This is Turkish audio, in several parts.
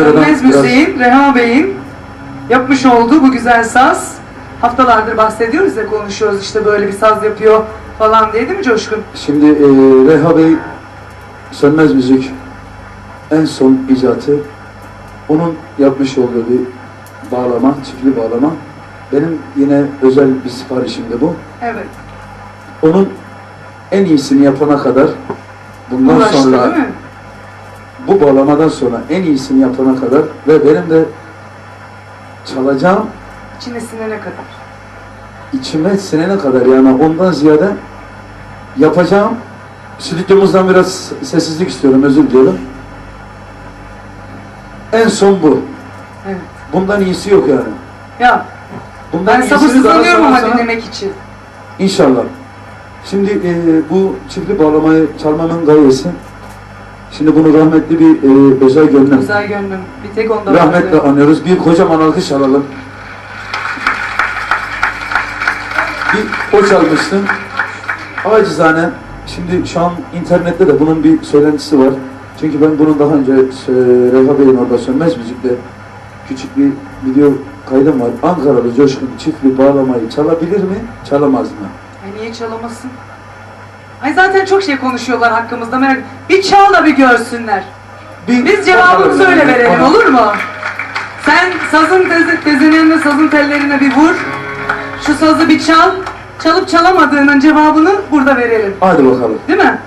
Biraz- Müziğin, Reha Bey'in yapmış olduğu bu güzel saz. Haftalardır bahsediyoruz ya konuşuyoruz işte böyle bir saz yapıyor falan diye değil mi Coşkun? Şimdi e, Reha Bey Sönmez Müzik en son icatı onun yapmış olduğu bir bağlama, çiftli bağlama. Benim yine özel bir siparişimdi bu. Evet. Onun en iyisini yapana kadar bundan Uğraştı sonra değil mi? Bu bağlamadan sonra en iyisini yapana kadar ve benim de çalacağım İçine sinene kadar. içime sinene kadar yani ondan ziyade yapacağım stüdyomuzdan biraz sessizlik istiyorum özür diliyorum. En son bu. Evet. Bundan iyisi yok yani. Ya Bundan ben iyisini daha sabırsızlanıyorum ama sonrasına- dinlemek için. İnşallah. Şimdi e, bu çiftli bağlamayı çalmamın gayesi şimdi bunu rahmetli bir e, özel gönlüm. Güzel gönlüm. Bir tek onda Rahmetle anıyoruz. Bir kocaman alkış alalım. Bir o çalmıştı. Acizane şimdi şu an internette de bunun bir söylentisi var. Çünkü ben bunun daha önce e, Reha Bey'in orada Sönmez Müzik'te küçük bir video kaydım var. Ankaralı Coşkun çiftli bağlamayı çalabilir mi, çalamaz mı? Ay niye çalamasın? Ay zaten çok şey konuşuyorlar hakkımızda. Merak Bir çal da bir görsünler. Bir Biz cevabımızı öyle verelim olur mu? Sen sazın teze, tezeneğine, sazın tellerine bir vur. Şu sazı bir çal. Çalıp çalamadığının cevabını burada verelim. Hadi bakalım. Değil mi?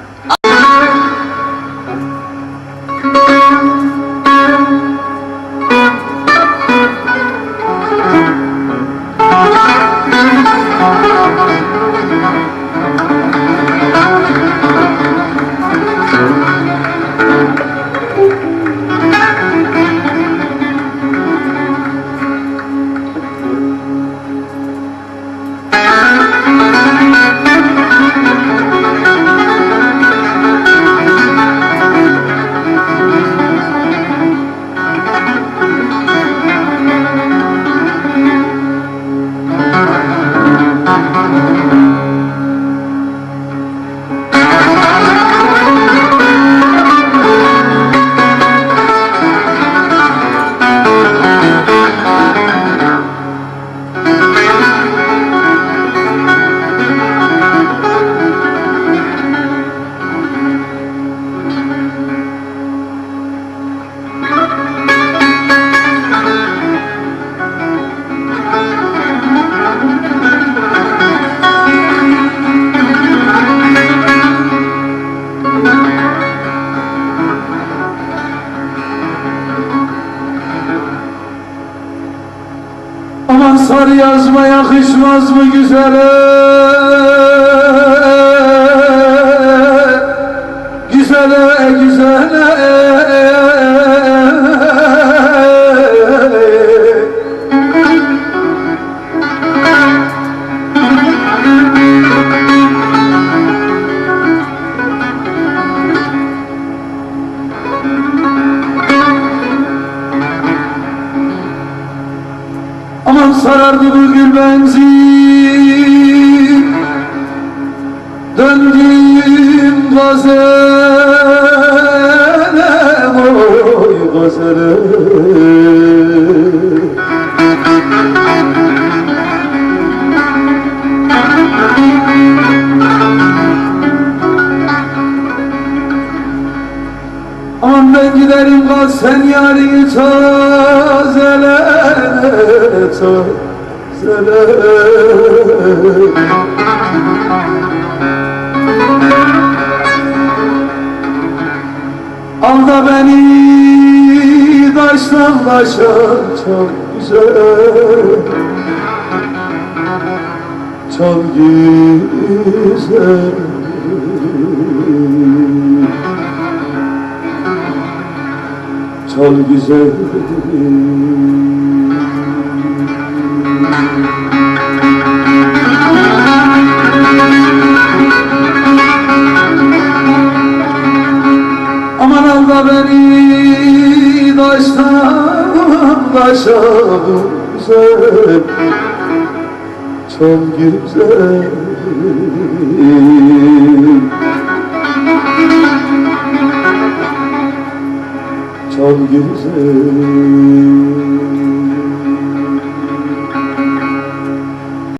Aman sar yazma yakışmaz mı güzele? Güzele güzele sarardı bu gül benzin. Döndüm gazele Giderim gaz sen yarini tazele tazele. Al da beni taştan taşa çok güzel. Çok güzel Çok güzel Aman al da beni taştan taşa güzel Çok güzel güzel